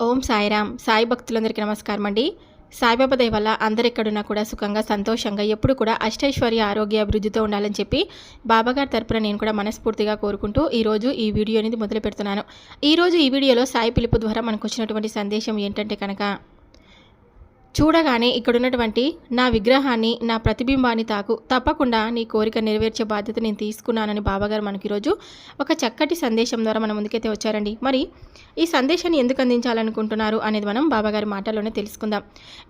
ఓం సాయిరామ్. సాయి భక్తులందరికీ నమస్కారం అండి. సాయిబాబా దయ వల్ల అందరెక్కడున్నా కూడా సుఖంగా సంతోషంగా ఎప్పుడు కూడా అష్టైశ్వర్య ఆరోగ్య అభివృద్ధితో ఉండాలని చెప్పి బాబాగారి తరపున నేను కూడా మనస్ఫూర్తిగా కోరుకుంటూ ఈరోజు ఈ వీడియో అనేది మొదలు పెడుతున్నాను ఈరోజు ఈ వీడియోలో సాయి పిలుపు ద్వారా మనకు వచ్చినటువంటి సందేశం ఏంటంటే కనుక చూడగానే ఇక్కడున్నటువంటి నా విగ్రహాన్ని నా ప్రతిబింబాన్ని తాకు తప్పకుండా నీ కోరిక నెరవేర్చే బాధ్యత నేను తీసుకున్నానని బాబాగారు మనకి ఈరోజు ఒక చక్కటి సందేశం ద్వారా మన ముందుకైతే వచ్చారండి. మరి ఈ సందేశాన్ని ఎందుకు అందించాలనుకుంటున్నారు అనేది మనం బాబాగారి మాటల్లోనే తెలుసుకుందాం.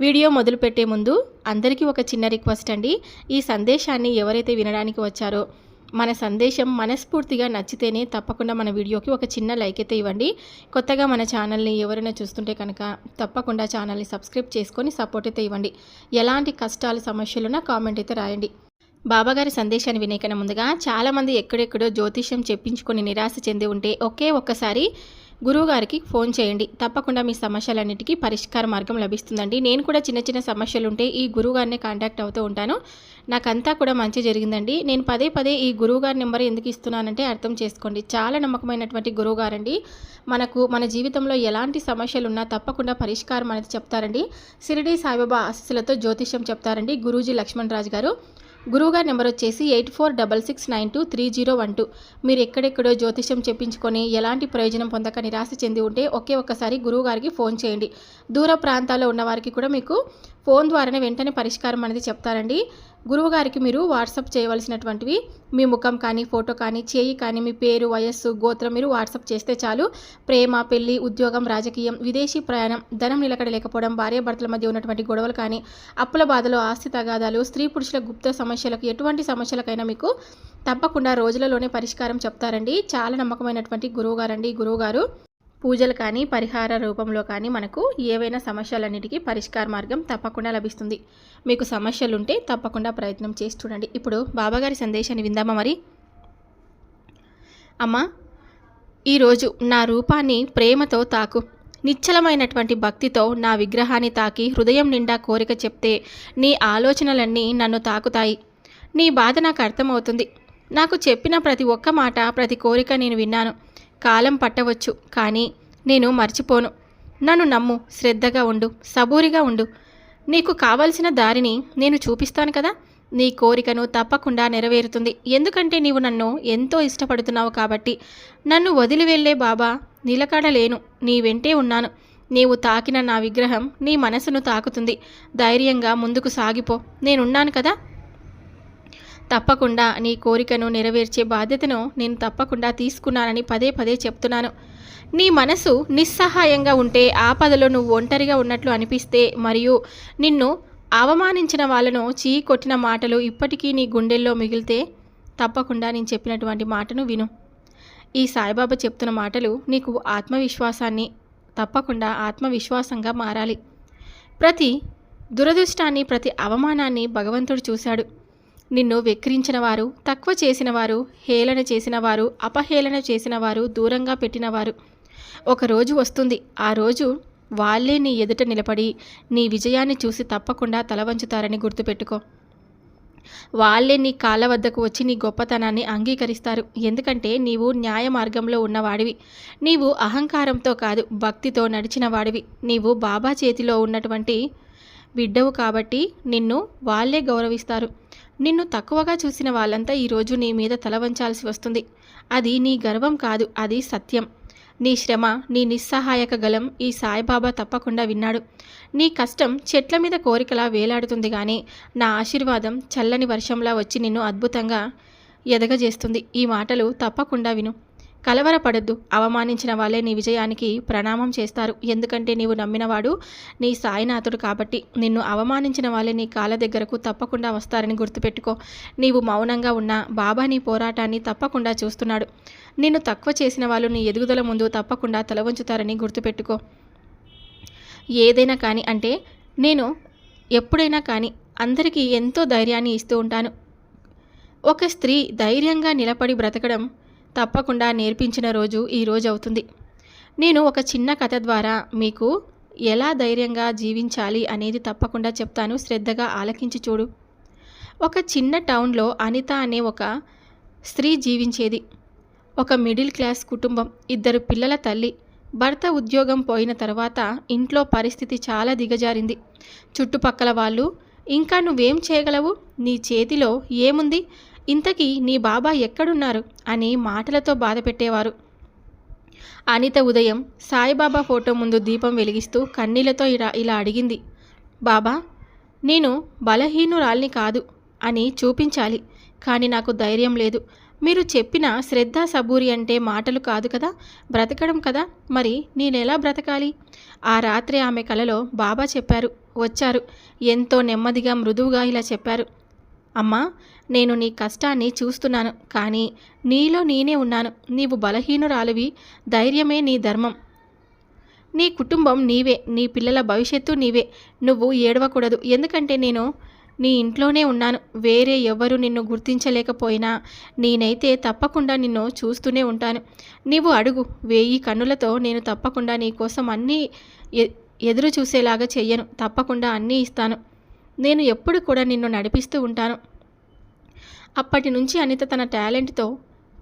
వీడియో మొదలుపెట్టే ముందు అందరికీ ఒక చిన్న రిక్వెస్ట్ అండి. ఈ సందేశాన్ని ఎవరైతే వినడానికి వచ్చారో మన సందేశం మనస్ఫూర్తిగా నచ్చితేనే తప్పకుండా మన వీడియోకి ఒక చిన్న లైక్ అయితే ఇవ్వండి. కొత్తగా మన ఛానల్ని ఎవరైనా చూస్తుంటే కనుక తప్పకుండా ఛానల్ని సబ్స్క్రైబ్ చేసుకొని సపోర్ట్ అయితే ఇవ్వండి. ఎలాంటి కష్టాలు సమస్యలున్నా కామెంట్ అయితే రాయండి. బాబాగారి సందేశాన్ని వినేకన ముందుగా చాలామంది ఎక్కడెక్కడో జ్యోతిష్యం చెప్పించుకొని నిరాశ చెంది ఉంటే ఒకే ఒక్కసారి గురువుగారికి ఫోన్ చేయండి. తప్పకుండా మీ సమస్యలన్నిటికీ పరిష్కార మార్గం లభిస్తుందండి. నేను కూడా చిన్న చిన్న సమస్యలు ఉంటే ఈ గురువుగారిని కాంటాక్ట్ అవుతూ ఉంటాను. నాకంతా కూడా మంచి జరిగిందండి. నేను పదే పదే ఈ గురువుగారి నెంబర్ ఎందుకు ఇస్తున్నానంటే అర్థం చేసుకోండి. చాలా నమ్మకమైనటువంటి గురువుగారండి. మనకు మన జీవితంలో ఎలాంటి సమస్యలు ఉన్నా తప్పకుండా పరిష్కారం అనేది చెప్తారండి. సిరిడి సాయిబాబా ఆశీస్సులతో జ్యోతిష్యం చెప్తారండి గురూజీ లక్ష్మణ్ రాజు గారు. గురువుగారి నెంబర్ వచ్చేసి eight four double six nine two three zero one two. మీరు ఎక్కడెక్కడో జ్యోతిష్యం చెప్పించుకొని ఎలాంటి ప్రయోజనం పొందక నిరాశ చెంది ఉంటే ఒకే ఒక్కసారి గురువుగారికి ఫోన్ చేయండి. దూర ప్రాంతాల్లో ఉన్న వారికి కూడా మీకు ఫోన్ ద్వారానే వెంటనే పరిష్కారం అనేది చెప్తారండి. గురువుగారికి మీరు వాట్సాప్ చేయవలసినటువంటివి. మీ ముఖం కానీ ఫోటో కానీ చేయి కానీ మీ పేరు వయస్సు గోత్రం మీరు వాట్సాప్ చేస్తే చాలు. ప్రేమ పెళ్ళి ఉద్యోగం రాజకీయం విదేశీ ప్రయాణం ధనం నిలకడ లేకపోవడం భార్యాభర్తల మధ్య ఉన్నటువంటి గొడవలు కానీ అప్పుల బాధలు ఆస్తి తగాదాలు స్త్రీ పురుషుల గుప్త సమస్యలకు ఎటువంటి సమస్యలకైనా మీకు తప్పకుండా రోజులలోనే పరిష్కారం చెప్తారండి. చాలా నమ్మకమైనటువంటి గురువుగారండి గురువుగారు. పూజలు కానీ పరిహార రూపంలో కానీ మనకు ఏవైనా సమస్యలన్నిటికీ పరిష్కార మార్గం తప్పకుండా లభిస్తుంది. మీకు సమస్యలుంటే తప్పకుండా ప్రయత్నం చేసి చూడండి. ఇప్పుడు బాబాగారి సందేశాన్ని విందామా మరి? అమ్మా ఈరోజు నా రూపాన్ని ప్రేమతో తాకు. నిశ్చలమైనటువంటి భక్తితో నా విగ్రహాన్ని తాకి హృదయం నిండా కోరిక చెప్తే నీ ఆలోచనలన్నీ నన్ను తాకుతాయి. నీ బాధ నాకు అర్థమవుతుంది. నాకు చెప్పిన ప్రతి ఒక్క మాట ప్రతి కోరిక నేను విన్నాను. కాలం పట్టవచ్చు కానీ నేను మర్చిపోను. నన్ను నమ్ము శ్రద్ధగా ఉండు సబూరిగా ఉండు. నీకు కావలసిన దారిని నేను చూపిస్తాను కదా? నీ కోరికను తప్పకుండా నెరవేరుతుంది. ఎందుకంటే నీవు నన్ను ఎంతో ఇష్టపడుతున్నావు కాబట్టి. నన్ను వదిలి వెళ్ళే బాబా నిలకడలేను నీ వెంటే ఉన్నాను. నీవు తాకిన నా విగ్రహం నీ మనసును తాకుతుంది. ధైర్యంగా ముందుకు సాగిపో. నేనున్నాను కదా? తప్పకుండా నీ కోరికను నెరవేర్చే బాధ్యతను నేను తప్పకుండా తీసుకున్నానని పదే పదే చెప్తున్నాను. నీ మనసు నిస్సహాయంగా ఉంటే ఆపదలో నువ్వు ఒంటరిగా ఉన్నట్లు అనిపిస్తే మరియు నిన్ను అవమానించిన వాళ్ళను చీ కొట్టిన మాటలు ఇప్పటికీ నీ గుండెల్లో మిగిలితే తప్పకుండా నేను చెప్పినటువంటి మాటను విను. ఈ సాయిబాబా చెప్తున్న మాటలు నీకు ఆత్మవిశ్వాసాన్ని తప్పకుండా ఆత్మవిశ్వాసంగా మారాలి. ప్రతి దురదృష్టాన్ని ప్రతి అవమానాన్ని భగవంతుడు చూశాడు. నిన్ను వెక్కిరించిన వారు తక్కువ చేసిన వారు హేళన చేసిన వారు అపహేళన చేసిన వారు దూరంగా పెట్టినవారు. ఒకరోజు వస్తుంది. ఆ రోజు వాళ్ళే నీ ఎదుట నిలబడి నీ విజయాన్ని చూసి తప్పకుండా తల వంచుతారని గుర్తుపెట్టుకో. వాళ్ళే నీ కాళ్ళ వద్దకు వచ్చి నీ గొప్పతనాన్ని అంగీకరిస్తారు. ఎందుకంటే నీవు న్యాయ మార్గంలో ఉన్నవాడివి. నీవు అహంకారంతో కాదు భక్తితో నడిచిన వాడివి నీవు బాబా చేతిలో ఉన్నటువంటి బిడ్డవు కాబట్టి నిన్ను వాళ్ళే గౌరవిస్తారు. నిన్ను తక్కువగా చూసిన వాళ్ళంతా ఈరోజు నీ మీద తల వంచాల్సి వస్తుంది. అది నీ గర్వం కాదు అది సత్యం. నీ శ్రమ నీ నిస్సహాయక గలం ఈ సాయిబాబా తప్పకుండా విన్నాడు. నీ కష్టం చెట్ల మీద కోరికలా వేలాడుతుంది కానీ నా ఆశీర్వాదం చల్లని వర్షంలా వచ్చి నిన్ను అద్భుతంగా ఎదగజేస్తుంది. ఈ మాటలు తప్పకుండా విను. కలవరపడద్దు. అవమానించిన వాళ్ళే నీ విజయానికి ప్రణామం చేస్తారు. ఎందుకంటే నీవు నమ్మినవాడు నీ సాయినాథుడు కాబట్టి నిన్ను అవమానించిన వాళ్ళే నీ కాళ్ళ దగ్గరకు తప్పకుండా వస్తారని గుర్తుపెట్టుకో. నీవు మౌనంగా ఉన్న బాబా నీ పోరాటాన్ని తప్పకుండా చూస్తున్నాడు. నిన్ను తక్కువ చేసిన వాళ్ళు నీ ఎదుగుదల ముందు తప్పకుండా తల వంచుతారని గుర్తుపెట్టుకో. ఏదైనా కానీ అంటే నేను ఎప్పుడైనా కానీ అందరికీ ఎంతో ధైర్యాన్ని ఇస్తూ ఉంటాను. ఒక స్త్రీ ధైర్యంగా నిలబడి బ్రతకడం తప్పకుండా నేర్పించిన రోజు ఈ రోజు అవుతుంది. నేను ఒక చిన్న కథ ద్వారా మీకు ఎలా ధైర్యంగా జీవించాలి అనేది తప్పకుండా చెప్తాను. శ్రద్ధగా ఆలకించి చూడు. ఒక చిన్న టౌన్లో అనిత అనే ఒక స్త్రీ జీవించేది. ఒక మిడిల్ క్లాస్ కుటుంబం ఇద్దరు పిల్లల తల్లి. భర్త ఉద్యోగం పోయిన తర్వాత ఇంట్లో పరిస్థితి చాలా దిగజారింది. చుట్టుపక్కల వాళ్ళు ఇంకా నువ్వేం చేయగలవు? నీ చేతిలో ఏముంది? ఇంతకీ నీ బాబా ఎక్కడున్నారు? అని మాటలతో బాధ పెట్టేవారు అనిత ఉదయం సాయిబాబా ఫోటో ముందు దీపం వెలిగిస్తూ కన్నీళ్ళతో ఇలా ఇలా అడిగింది. బాబా నేను బలహీనురాల్ని కాదు అని చూపించాలి. కానీ నాకు ధైర్యం లేదు. మీరు చెప్పిన శ్రద్ధ సబూరి అంటే మాటలు కాదు కదా? బ్రతకడం కదా? మరి నేనెలా బ్రతకాలి? ఆ రాత్రి ఆమె కలలో బాబా చెప్పారు వచ్చారు. ఎంతో నెమ్మదిగా మృదువుగా ఇలా చెప్పారు. అమ్మా నేను నీ కష్టాన్ని చూస్తున్నాను కానీ నీలో నేనే ఉన్నాను. నీవు బలహీనురాలువి. ధైర్యమే నీ ధర్మం. నీ కుటుంబం నీవే. నీ పిల్లల భవిష్యత్తు నీవే. నువ్వు ఏడవకూడదు. ఎందుకంటే నేను నీ ఇంట్లోనే ఉన్నాను. వేరే ఎవరు నిన్ను గుర్తించలేకపోయినా నేనైతే తప్పకుండా నిన్ను చూస్తూనే ఉంటాను. నీవు అడుగు. వేయి కన్నులతో నేను తప్పకుండా నీకోసం అన్నీ ఎ- ఎదురు చూసేలాగా చెయ్యను. తప్పకుండా అన్నీ ఇస్తాను. నేను ఎప్పుడు కూడా నిన్ను నడిపిస్తూ ఉంటాను. అప్పటి నుంచి అనిత తన టాలెంట్తో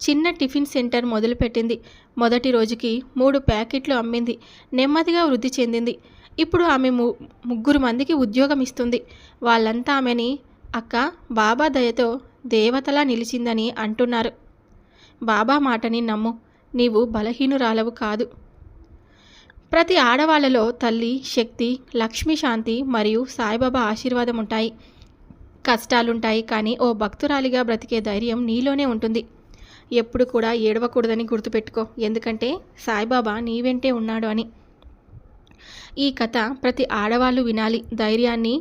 చిన్న టిఫిన్ సెంటర్ మొదలుపెట్టింది. మొదటి రోజుకి మూడు ప్యాకెట్లు అమ్మింది. నెమ్మదిగా వృద్ధి చెందింది. ఇప్పుడు ఆమె ము ముగ్గురు మందికి ఉద్యోగం ఇస్తుంది. వాళ్ళంతా ఆమెని అక్క బాబా దయతో దేవతలా నిలిచిందని అంటున్నారు. బాబా మాటని నమ్ము. నీవు బలహీనురాలవు కాదు. ప్రతి ఆడవాళ్ళలో తల్లి శక్తి లక్ష్మీ శాంతి మరియు సాయిబాబా ఆశీర్వాదం ఉంటాయి. కష్టాలుంటాయి కానీ ఓ భక్తురాలిగా బ్రతికే ధైర్యం నీలోనే ఉంటుంది. ఎప్పుడు కూడా ఏడవకూడదని గుర్తుపెట్టుకో. ఎందుకంటే సాయిబాబా నీ వెంటే ఉన్నాడు అని. ఈ కథ ప్రతి ఆడవాళ్ళు వినాలి. ధైర్యాన్ని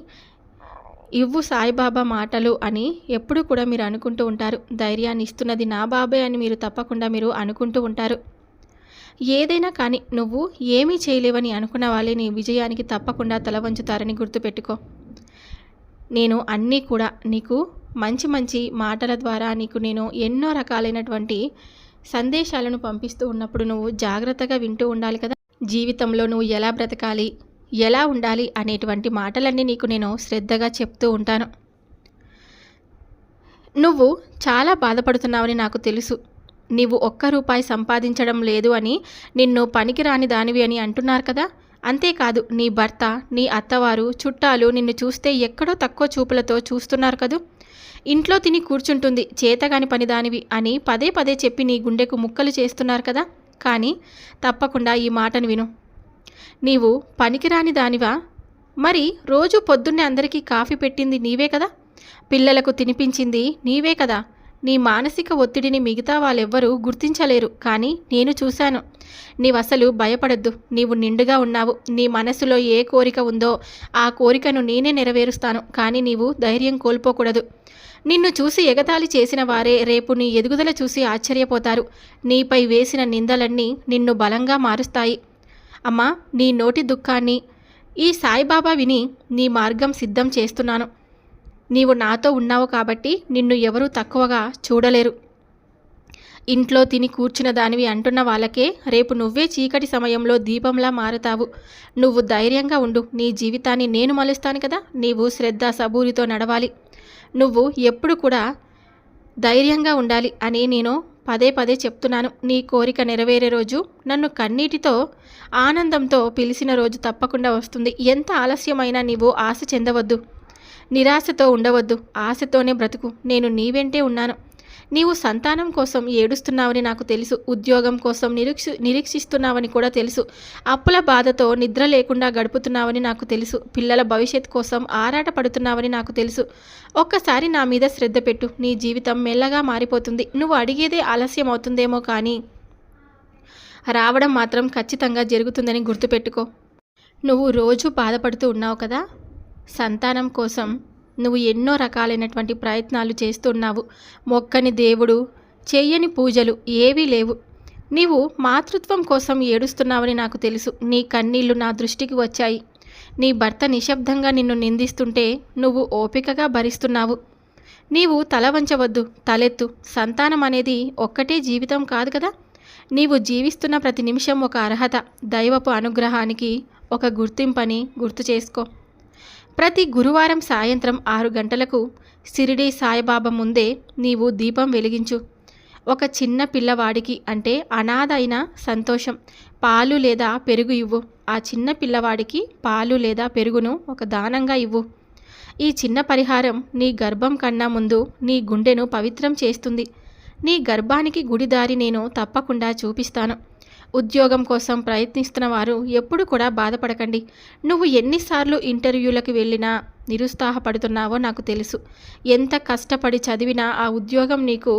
ఇవ్వు సాయిబాబా మాటలు అని ఎప్పుడు కూడా మీరు అనుకుంటూ ఉంటారు. ధైర్యాన్ని ఇస్తున్నది నా బాబే అని మీరు తప్పకుండా మీరు అనుకుంటూ ఉంటారు. ఏదైనా కానీ నువ్వు ఏమీ చేయలేవని అనుకున్న వాళ్ళే నీ విజయానికి తప్పకుండా తల వంచుతారని గుర్తుపెట్టుకో. నేను అన్నీ కూడా నీకు మంచి మంచి మాటల ద్వారా నీకు నేను ఎన్నో రకాలైనటువంటి సందేశాలను పంపిస్తూ ఉన్నప్పుడు నువ్వు జాగ్రత్తగా వింటూ ఉండాలి కదా. జీవితంలో నువ్వు ఎలా బ్రతకాలి ఎలా ఉండాలి అనేటువంటి మాటలన్నీ నీకు నేను శ్రద్ధగా చెప్తూ ఉంటాను. నువ్వు చాలా బాధపడుతున్నావని నాకు తెలుసు. నీవు ఒక్క రూపాయి సంపాదించడం లేదు అని నిన్ను పనికిరాని దానివి అని అంటున్నారు కదా. అంతేకాదు నీ భర్త నీ అత్తవారు చుట్టాలు నిన్ను చూస్తే ఎక్కడో తక్కువ చూపులతో చూస్తున్నారు కదూ? ఇంట్లో తిని కూర్చుంటుంది చేతగాని పనిదానివి అని పదే పదే చెప్పి నీ గుండెకు ముక్కలు చేస్తున్నారు కదా? కానీ తప్పకుండా ఈ మాటను విను. నీవు పనికిరాని దానివా? మరి రోజు పొద్దున్నే అందరికీ కాఫీ పెట్టింది నీవే కదా? పిల్లలకు తినిపించింది నీవే కదా? నీ మానసిక ఒత్తిడిని మిగతా వాళ్ళెవ్వరూ గుర్తించలేరు కానీ నేను చూశాను. నీవసలు భయపడద్దు. నీవు నిండుగా ఉన్నావు. నీ మనసులో ఏ కోరిక ఉందో ఆ కోరికను నేనే నెరవేరుస్తాను. కానీ నీవు ధైర్యం కోల్పోకూడదు. నిన్ను చూసి ఎగతాళి చేసిన వారే రేపు నీ ఎదుగుదల చూసి ఆశ్చర్యపోతారు. నీపై వేసిన నిందలన్నీ నిన్ను బలంగా మారుస్తాయి. అమ్మా నీ నోటి దుఃఖాన్ని ఈ సాయిబాబా విని నీ మార్గం సిద్ధం చేస్తున్నాను. నీవు నాతో ఉన్నావు కాబట్టి నిన్ను ఎవరూ తక్కువగా చూడలేరు. ఇంట్లో తిని కూర్చున్న దానివి అంటున్న వాళ్ళకే రేపు నువ్వే చీకటి సమయంలో దీపంలా మారుతావు. నువ్వు ధైర్యంగా ఉండు. నీ జీవితాన్ని నేను మలుస్తాను కదా. నీవు శ్రద్ధ సబూరితో నడవాలి. నువ్వు ఎప్పుడు కూడా ధైర్యంగా ఉండాలి అని నేను పదే పదే చెప్తున్నాను. నీ కోరిక నెరవేరే రోజు నన్ను కన్నీటితో ఆనందంతో పిలిచిన రోజు తప్పకుండా వస్తుంది. ఎంత ఆలస్యమైనా నీవు ఆశ చెందవద్దు. నిరాశతో ఉండవద్దు. ఆశతోనే బ్రతుకు. నేను నీ వెంటే ఉన్నాను. నీవు సంతానం కోసం ఏడుస్తున్నావని నాకు తెలుసు ఉద్యోగం కోసం నిరీక్ష నిరీక్షిస్తున్నావని కూడా తెలుసు. అప్పుల బాధతో నిద్ర లేకుండా గడుపుతున్నావని నాకు తెలుసు. పిల్లల భవిష్యత్ కోసం ఆరాట పడుతున్నావని నాకు తెలుసు. ఒక్కసారి నా మీద శ్రద్ధ పెట్టు. నీ జీవితం మెల్లగా మారిపోతుంది. నువ్వు అడిగేదే ఆలస్యం అవుతుందేమో కానీ రావడం మాత్రం ఖచ్చితంగా జరుగుతుందని గుర్తుపెట్టుకో. నువ్వు రోజు బాధపడుతూ ఉన్నావు కదా? సంతానం కోసం నువ్వు ఎన్నో రకాలైనటువంటి ప్రయత్నాలు చేస్తున్నావు. మొక్కని దేవుడు చేయని పూజలు ఏవీ లేవు. నీవు మాతృత్వం కోసం ఏడుస్తున్నావని నాకు తెలుసు. నీ కన్నీళ్ళు నా దృష్టికి వచ్చాయి. నీ భర్త నిశ్శబ్దంగా నిన్ను నిందిస్తుంటే నువ్వు ఓపికగా భరిస్తున్నావు. నీవు తల వంచవద్దు తలెత్తు. సంతానం అనేది ఒక్కటే జీవితం కాదు కదా? నీవు జీవిస్తున్న ప్రతి నిమిషం ఒక అర్హత. దైవపు అనుగ్రహానికి ఒక గుర్తింపని గుర్తు చేసుకో. ప్రతి గురువారం సాయంత్రం ఆరు గంటలకు సిరిడి సాయిబాబా ముందే నీవు దీపం వెలిగించు. ఒక చిన్న పిల్లవాడికి అంటే అనాథ అయిన సంతోషం. పాలు లేదా పెరుగు ఇవ్వు. ఆ చిన్న పిల్లవాడికి పాలు లేదా పెరుగును ఒక దానంగా ఇవ్వు. ఈ చిన్న పరిహారం నీ గర్భం కన్నా ముందు నీ గుండెను పవిత్రం చేస్తుంది. నీ గర్భానికి గుడిదారి నేను తప్పకుండా చూపిస్తాను. ఉద్యోగం కోసం ప్రయత్నిస్తున్న వారు ఎప్పుడు కూడా బాధపడకండి. నువ్వు ఎన్నిసార్లు ఇంటర్వ్యూలకు వెళ్ళినా నిరుత్సాహపడుతున్నావో నాకు తెలుసు. ఎంత కష్టపడి చదివినా ఆ ఉద్యోగం నీకు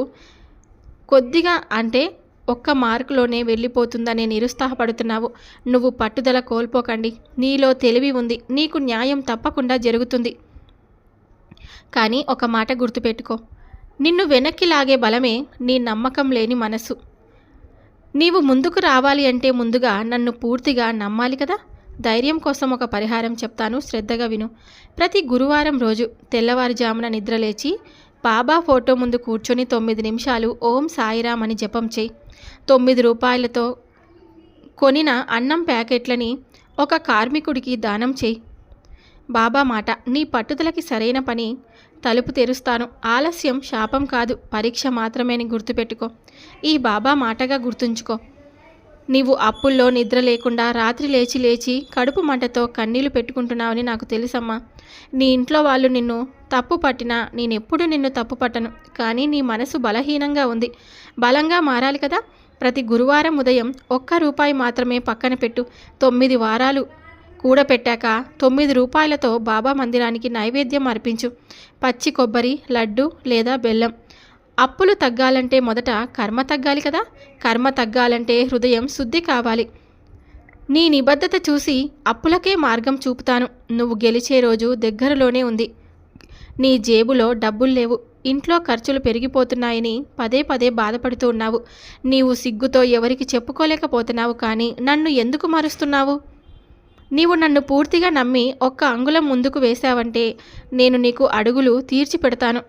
కొద్దిగా అంటే ఒక్క మార్కులోనే వెళ్ళిపోతుందనే నిరుత్సాహపడుతున్నావు. నువ్వు పట్టుదల కోల్పోకండి. నీలో తెలివి ఉంది. నీకు న్యాయం తప్పకుండా జరుగుతుంది. కానీ ఒక మాట గుర్తుపెట్టుకో. నిన్ను వెనక్కి లాగే బలమే నీ నమ్మకం లేని మనసు. నీవు ముందుకు రావాలి అంటే ముందుగా నన్ను పూర్తిగా నమ్మాలి కదా? ధైర్యం కోసం ఒక పరిహారం చెప్తాను శ్రద్ధగా విను. ప్రతి గురువారం రోజు తెల్లవారుజామున నిద్రలేచి బాబా ఫోటో ముందు కూర్చొని తొమ్మిది నిమిషాలు ఓం సాయిరామ్ అని జపం చేయి. తొమ్మిది రూపాయలతో కొనిన అన్నం ప్యాకెట్లని ఒక కార్మికుడికి దానం చేయి. బాబా మాట నీ పట్టుదలకి సరైన పని తలుపు తెరుస్తాను. ఆలస్యం శాపం కాదు. పరీక్ష మాత్రమే అని గుర్తుపెట్టుకో. ఈ బాబా మాటగా గుర్తుంచుకో. నీవు అప్పుల్లో నిద్ర లేకుండా రాత్రి లేచి లేచి కడుపు మంటతో కన్నీళ్ళు పెట్టుకుంటున్నావని నాకు తెలుసమ్మా. నీ ఇంట్లో వాళ్ళు నిన్ను తప్పు పట్టినా నేనెప్పుడు నిన్ను తప్పు పట్టను. కానీ నీ మనసు బలహీనంగా ఉంది. బలంగా మారాలి కదా. ప్రతి గురువారం ఉదయం ఒక్క రూపాయి మాత్రమే పక్కన పెట్టు. తొమ్మిది వారాలు కూడపెట్టాక తొమ్మిది రూపాయలతో బాబా మందిరానికి నైవేద్యం అర్పించు. పచ్చి కొబ్బరి లడ్డు లేదా బెల్లం. అప్పులు తగ్గాలంటే మొదట కర్మ తగ్గాలి కదా? కర్మ తగ్గాలంటే హృదయం శుద్ధి కావాలి. నీ నిబద్ధత చూసి అప్పులకే మార్గం చూపుతాను. నువ్వు గెలిచే రోజు దగ్గరలోనే ఉంది. నీ జేబులో డబ్బులు లేవు. ఇంట్లో ఖర్చులు పెరిగిపోతున్నాయని పదే పదే బాధపడుతూ ఉన్నావు. నీవు సిగ్గుతో ఎవరికి చెప్పుకోలేకపోతున్నావు కానీ నన్ను ఎందుకు మరుస్తున్నావు? నీవు నన్ను పూర్తిగా నమ్మి ఒక్క అంగుళం ముందుకు వేశావంటే నేను నీకు అడుగులు తీర్చి పెడతాను.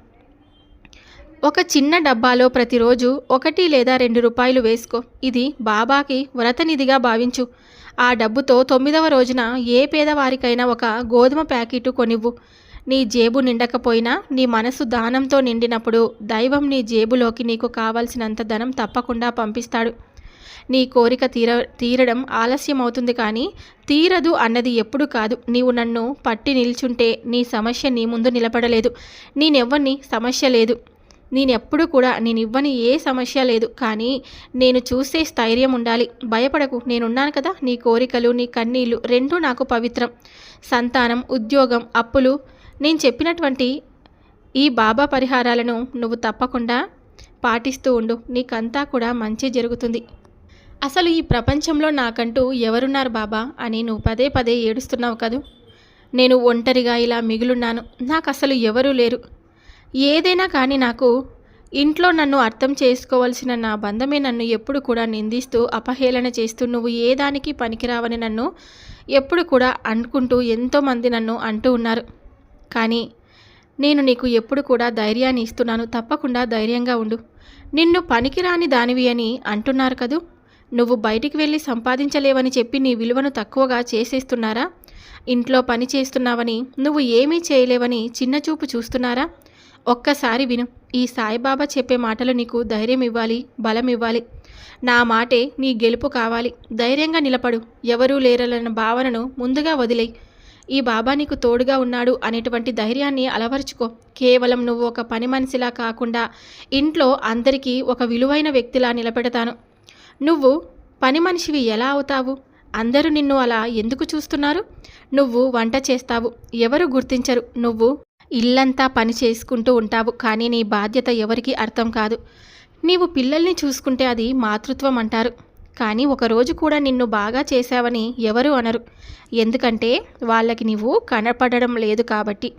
ఒక చిన్న డబ్బాలో ప్రతిరోజు ఒకటి లేదా రెండు రూపాయలు వేసుకో. ఇది బాబాకి వ్రతనిధిగా భావించు. ఆ డబ్బుతో తొమ్మిదవ రోజున ఏ పేదవారికైనా ఒక గోధుమ ప్యాకెట్ కొనివ్వు. నీ జేబు నిండకపోయినా నీ మనసు దానంతో నిండినప్పుడు దైవం నీ జేబులోకి నీకు కావలసినంత ధనం తప్పకుండా పంపిస్తాడు. నీ కోరిక తీర తీరడం ఆలస్యం అవుతుంది కానీ తీరదు అన్నది ఎప్పుడు కాదు. నీవు నన్ను పట్టి నిల్చుంటే నీ సమస్య నీ ముందు నిలబడలేదు. నేనెవ్వని సమస్య లేదు. నేనెప్పుడు కూడా నేను ఇవ్వని ఏ సమస్య లేదు. కానీ నేను చూసే స్థైర్యం ఉండాలి. భయపడకు. నేనున్నాను కదా. నీ కోరికలు నీ కన్నీళ్ళు రెండూ నాకు పవిత్రం. సంతానం ఉద్యోగం అప్పులు. నేను చెప్పినటువంటి ఈ బాబా పరిహారాలను నువ్వు తప్పకుండా పాటిస్తూ ఉండు. నీకంతా కూడా మంచి జరుగుతుంది. అసలు ఈ ప్రపంచంలో నాకంటూ ఎవరున్నారు బాబా అని నువ్వు పదే పదే ఏడుస్తున్నావు కదూ? నేను ఒంటరిగా ఇలా మిగులున్నాను. నాకు అసలు ఎవరూ లేరు. ఏదైనా కానీ నాకు ఇంట్లో నన్ను అర్థం చేసుకోవాల్సిన నా బంధమే నన్ను ఎప్పుడు కూడా నిందిస్తూ అపహేళన చేస్తూ నువ్వు ఏ దానికి పనికిరావని నన్ను ఎప్పుడు కూడా అనుకుంటూ ఎంతోమంది నన్ను అంటూ ఉన్నారు. కానీ నేను నీకు ఎప్పుడు కూడా ధైర్యాన్ని ఇస్తున్నాను. తప్పకుండా ధైర్యంగా ఉండు. నిన్ను పనికిరాని దానివి అని అంటున్నారు కదూ? నువ్వు బయటికి వెళ్ళి సంపాదించలేవని చెప్పి నీ విలువను తక్కువగా చేసేస్తున్నారా? ఇంట్లో పని చేస్తున్నావని నువ్వు ఏమీ చేయలేవని చిన్నచూపు చూస్తున్నారా? ఒక్కసారి విను ఈ సాయిబాబా చెప్పే మాటలు నీకు ధైర్యం ఇవ్వాలి బలం ఇవ్వాలి. నా మాటే నీ గెలుపు కావాలి. ధైర్యంగా నిలబడు. ఎవరూ లేరలన్న భావనను ముందుగా వదిలేయి. ఈ బాబా నీకు తోడుగా ఉన్నాడు అనేటువంటి ధైర్యాన్ని అలవరుచుకో. కేవలం నువ్వు ఒక పని మనిషిలా కాకుండా ఇంట్లో అందరికీ ఒక విలువైన వ్యక్తిలా నిలబెడతాను. నువ్వు పని మనిషివి ఎలా అవుతావు? అందరూ నిన్ను అలా ఎందుకు చూస్తున్నారు? నువ్వు వంట చేస్తావు ఎవరు గుర్తించరు. నువ్వు ఇల్లంతా పని చేసుకుంటూ ఉంటావు కానీ నీ బాధ్యత ఎవరికీ అర్థం కాదు. నీవు పిల్లల్ని చూసుకుంటే అది మాతృత్వం అంటారు. కానీ ఒకరోజు కూడా నిన్ను బాగా చేశావని ఎవరు అనరు. ఎందుకంటే వాళ్ళకి నీవు కనపడడం లేదు కాబట్టి.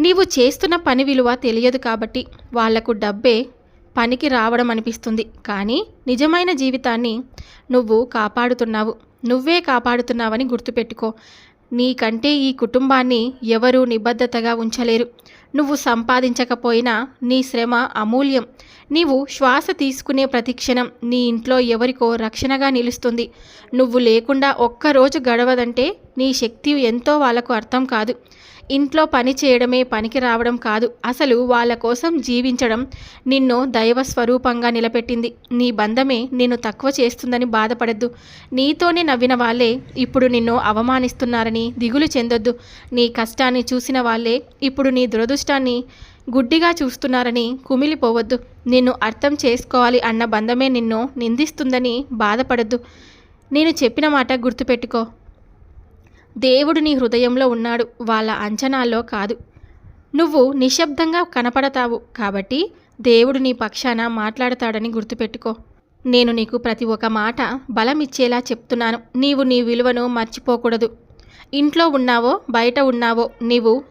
నీవు చేస్తున్న పని విలువ తెలియదు కాబట్టి. వాళ్ళకు డబ్బే పనికి రావడం అనిపిస్తుంది. కానీ నిజమైన జీవితాన్ని నువ్వు కాపాడుతున్నావు. నువ్వే కాపాడుతున్నావని గుర్తుపెట్టుకో. నీకంటే ఈ కుటుంబాన్ని ఎవరూ నిబద్ధతగా ఉంచలేరు. నువ్వు సంపాదించకపోయినా నీ శ్రమ అమూల్యం. నీవు శ్వాస తీసుకునే ప్రతిక్షణం నీ ఇంట్లో ఎవరికో రక్షణగా నిలుస్తుంది. నువ్వు లేకుండా ఒక్కరోజు గడవదంటే నీ శక్తి ఎంతో వాళ్ళకు అర్థం కాదు. ఇంట్లో పని చేయడమే పనికి రావడం కాదు. అసలు వాళ్ళ కోసం జీవించడం నిన్ను దైవ స్వరూపంగా నిలబెట్టింది. నీ బంధమే నిన్ను తక్కువ చేస్తుందని బాధపడద్దు. నీతోనే నవ్విన వాళ్ళే ఇప్పుడు నిన్ను అవమానిస్తున్నారని దిగులు చెందొద్దు. నీ కష్టాన్ని చూసిన వాళ్ళే ఇప్పుడు నీ దురదృష్టాన్ని గుడ్డిగా చూస్తున్నారని కుమిలిపోవద్దు. నిన్ను అర్థం చేసుకోవాలి అన్న బంధమే నిన్ను నిందిస్తుందని బాధపడద్దు. నేను చెప్పిన మాట గుర్తుపెట్టుకో. దేవుడు నీ హృదయంలో ఉన్నాడు వాళ్ళ అంచనాల్లో కాదు. నువ్వు నిశ్శబ్దంగా కనపడతావు కాబట్టి దేవుడు నీ పక్షాన మాట్లాడతాడని గుర్తుపెట్టుకో. నేను నీకు ప్రతి ఒక్క మాట బలం ఇచ్చేలా చెప్తున్నాను. నీవు నీ విలువను మర్చిపోకూడదు. ఇంట్లో ఉన్నావో బయట ఉన్నావో నీవు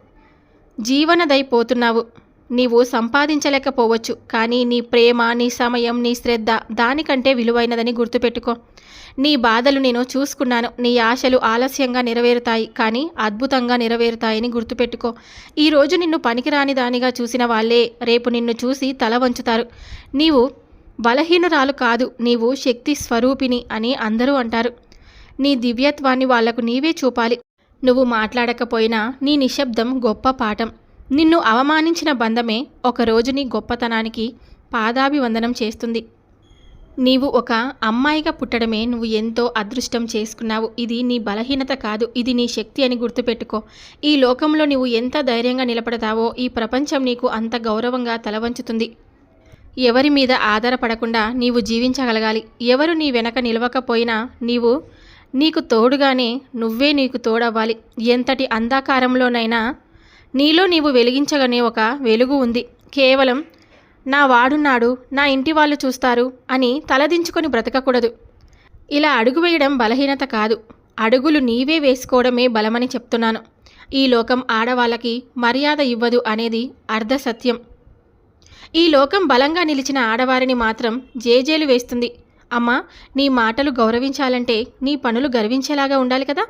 జీవనదైపోతున్నావు నీవు సంపాదించలేకపోవచ్చు కానీ నీ ప్రేమ నీ సమయం నీ శ్రద్ధ దానికంటే విలువైనదని గుర్తుపెట్టుకో. నీ బాధలు నేను చూసుకున్నాను. నీ ఆశలు ఆలస్యంగా నెరవేరుతాయి కానీ అద్భుతంగా నెరవేరుతాయని గుర్తుపెట్టుకో. ఈరోజు నిన్ను పనికిరాని దానిగా చూసిన వాళ్ళే రేపు నిన్ను చూసి తల వంచుతారు. నీవు బలహీనురాలు కాదు నీవు శక్తి స్వరూపిణి అని అందరూ అంటారు. నీ దివ్యత్వాన్ని వాళ్ళకు నీవే చూపాలి. నువ్వు మాట్లాడకపోయినా నీ నిశ్శబ్దం గొప్ప పాఠం. నిన్ను అవమానించిన బంధమే ఒకరోజు నీ గొప్పతనానికి పాదాభివందనం చేస్తుంది. నీవు ఒక అమ్మాయిగా పుట్టడమే నువ్వు ఎంతో అదృష్టం చేసుకున్నావు. ఇది నీ బలహీనత కాదు. ఇది నీ శక్తి అని గుర్తుపెట్టుకో. ఈ లోకంలో నువ్వు ఎంత ధైర్యంగా నిలబడతావో ఈ ప్రపంచం నీకు అంత గౌరవంగా తలవంచుతుంది. ఎవరి మీద ఆధారపడకుండా నీవు జీవించగలగాలి. ఎవరు నీ వెనక నిలవకపోయినా నీవు నీకు తోడుగానే నువ్వే నీకు తోడవ్వాలి. ఎంతటి అంధకారంలోనైనా నీలో నీవు వెలిగించగనే ఒక వెలుగు ఉంది. కేవలం నా వాడున్నాడు నా ఇంటి వాళ్ళు చూస్తారు అని తలదించుకొని బ్రతకకూడదు. ఇలా అడుగు వేయడం బలహీనత కాదు. అడుగులు నీవే వేసుకోవడమే బలమని చెప్తున్నాను. ఈ లోకం ఆడవాళ్ళకి మర్యాద ఇవ్వదు అనేది అర్ధ సత్యం. ఈ లోకం బలంగా నిలిచిన ఆడవారిని మాత్రం జేజేలు వేస్తుంది. అమ్మా నీ మాటలు గౌరవించాలంటే నీ పనులు గర్వించేలాగా ఉండాలి కదా?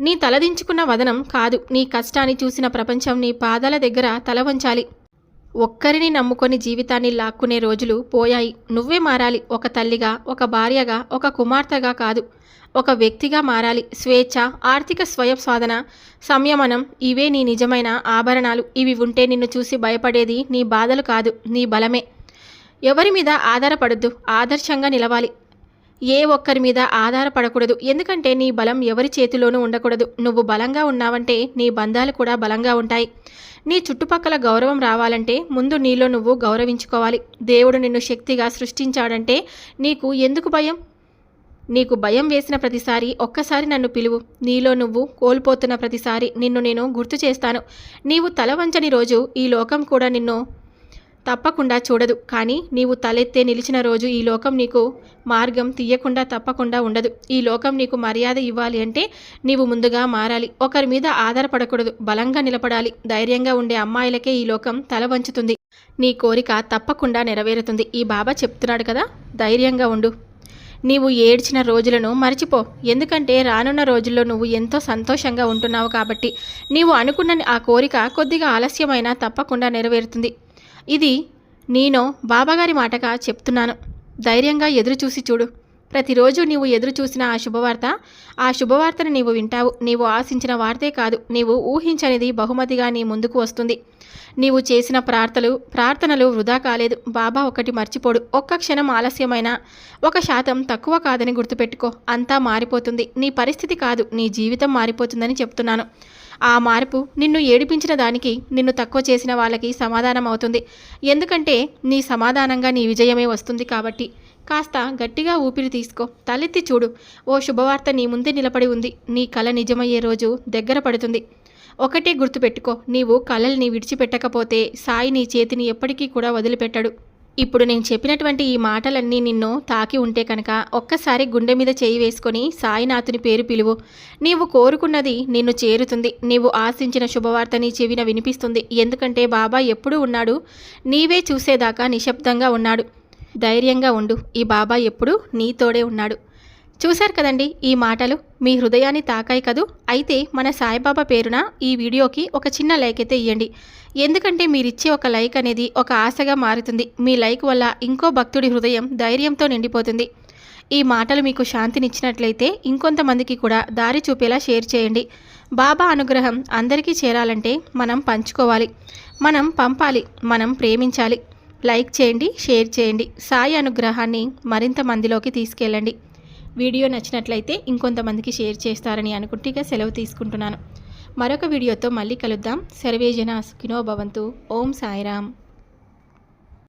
నీ తలదించుకున్న వదనం కాదు. నీ కష్టాన్ని చూసిన ప్రపంచం నీ పాదాల దగ్గర తల వంచాలి. ఒక్కరిని నమ్ముకొని జీవితాన్ని లాక్కునే రోజులు పోయాయి. నువ్వే మారాలి. ఒక తల్లిగా ఒక భార్యగా ఒక కుమార్తెగా కాదు. ఒక వ్యక్తిగా మారాలి. స్వేచ్ఛ ఆర్థిక స్వయం సాధన సంయమనం ఇవే నీ నిజమైన ఆభరణాలు. ఇవి ఉంటే నిన్ను చూసి భయపడేది నీ బాధలు కాదు నీ బలమే. ఎవరి మీద ఆధారపడద్దు. ఆదర్శంగా నిలవాలి. ఏ ఒక్కరి మీద ఆధారపడకూడదు. ఎందుకంటే నీ బలం ఎవరి చేతిలోనూ ఉండకూడదు. నువ్వు బలంగా ఉన్నావంటే నీ బంధాలు కూడా బలంగా ఉంటాయి. నీ చుట్టుపక్కల గౌరవం రావాలంటే ముందు నీలో నువ్వు గౌరవించుకోవాలి. దేవుడు నిన్ను శక్తిగా సృష్టించాడంటే నీకు ఎందుకు భయం? నీకు భయం వేసిన ప్రతిసారి ఒక్కసారి నన్ను పిలువు. నీలో నువ్వు కోల్పోతున్న ప్రతిసారి నిన్ను నేను గుర్తు చేస్తాను. నీవు తల వంచని రోజు ఈ లోకం కూడా నిన్ను తప్పకుండా చూడదు. కానీ నీవు తలెత్తే నిలిచిన రోజు ఈ లోకం నీకు మార్గం తీయకుండా తప్పకుండా ఉండదు. ఈ లోకం నీకు మర్యాద ఇవ్వాలి అంటే నీవు ముందుగా మారాలి. ఒకరి మీద ఆధారపడకూడదు. బలంగా నిలబడాలి. ధైర్యంగా ఉండే అమ్మాయిలకే ఈ లోకం తల వంచుతుంది. నీ కోరిక తప్పకుండా నెరవేరుతుంది. ఈ బాబా చెప్తున్నాడు కదా ధైర్యంగా ఉండు. నీవు ఏడ్చిన రోజులను మర్చిపో. ఎందుకంటే రానున్న రోజుల్లో నువ్వు ఎంతో సంతోషంగా ఉంటున్నావు కాబట్టి నీవు అనుకున్న ఆ కోరిక కొద్దిగా ఆలస్యమైనా తప్పకుండా నెరవేరుతుంది. ఇది నేను బాబాగారి మాటగా చెప్తున్నాను. ధైర్యంగా ఎదురు చూసి చూడు. ప్రతిరోజు నీవు ఎదురు చూసిన ఆ శుభవార్త ఆ శుభవార్తను నీవు వింటావు. నీవు ఆశించిన వార్తే కాదు. నీవు ఊహించనిది బహుమతిగా నీ ముందుకు వస్తుంది. నీవు చేసిన ప్రార్థనలు ప్రార్థనలు వృధా కాలేదు. బాబా ఒకటి మర్చిపోడు. ఒక్క క్షణం ఆలస్యమైన ఒక శాతం తక్కువ కాదని గుర్తుపెట్టుకో. అంతా మారిపోతుంది. నీ పరిస్థితి కాదు. నీ జీవితం మారిపోతుందని చెప్తున్నాను. ఆ మార్పు నిన్ను ఏడిపించిన దానికి నిన్ను తక్కువ చేసిన వాళ్ళకి సమాధానం అవుతుంది. ఎందుకంటే నీ సమాధానంగా నీ విజయమే వస్తుంది కాబట్టి. కాస్త గట్టిగా ఊపిరి తీసుకో. తలెత్తి చూడు. ఓ శుభవార్త నీ ముందే నిలబడి ఉంది. నీ కళ నిజమయ్యే రోజు దగ్గర పడుతుంది. ఒకటే గుర్తుపెట్టుకో. నీవు కళల్ని విడిచిపెట్టకపోతే సాయి నీ చేతిని ఎప్పటికీ కూడా వదిలిపెట్టడు. ఇప్పుడు నేను చెప్పినటువంటి ఈ మాటలన్నీ నిన్ను తాకి ఉంటే కనుక ఒక్కసారి గుండె మీద చేయి వేసుకొని సాయినాథుని పేరు పిలువు. నీవు కోరుకున్నది నిన్ను చేరుతుంది. నీవు ఆశించిన శుభవార్త నీ చెవిన వినిపిస్తుంది. ఎందుకంటే బాబా ఎప్పుడూ ఉన్నాడు. నీవే చూసేదాకా నిశ్శబ్దంగా ఉన్నాడు. ధైర్యంగా ఉండు. ఈ బాబా ఎప్పుడూ నీతోడే ఉన్నాడు. చూశారు కదండి ఈ మాటలు? మీ హృదయాన్ని తాకాయి కదూ? అయితే మన సాయిబాబా పేరున ఈ వీడియోకి ఒక చిన్న లైక్ అయితే ఇవ్వండి ఎందుకంటే మీరిచ్చే ఒక లైక్ అనేది ఒక ఆశగా మారుతుంది. మీ లైక్ వల్ల ఇంకో భక్తుడి హృదయం ధైర్యంతో నిండిపోతుంది. ఈ మాటలు మీకు శాంతినిచ్చినట్లయితే ఇంకొంతమందికి కూడా దారి చూపేలా షేర్ చేయండి. బాబా అనుగ్రహం అందరికీ చేరాలంటే మనం పంచుకోవాలి. మనం పంపాలి. మనం ప్రేమించాలి. లైక్ చేయండి షేర్ చేయండి. సాయి అనుగ్రహాన్ని మరింత మందిలోకి తీసుకెళ్ళండి. వీడియో నచ్చినట్లయితే ఇంకొంతమందికి షేర్ చేస్తారని అనుకుంటే ఇక సెలవు తీసుకుంటున్నాను. మరొక వీడియోతో మళ్ళీ కలుద్దాం. సర్వేజన సుఖినో భవంతు. ఓం సాయిరామ్.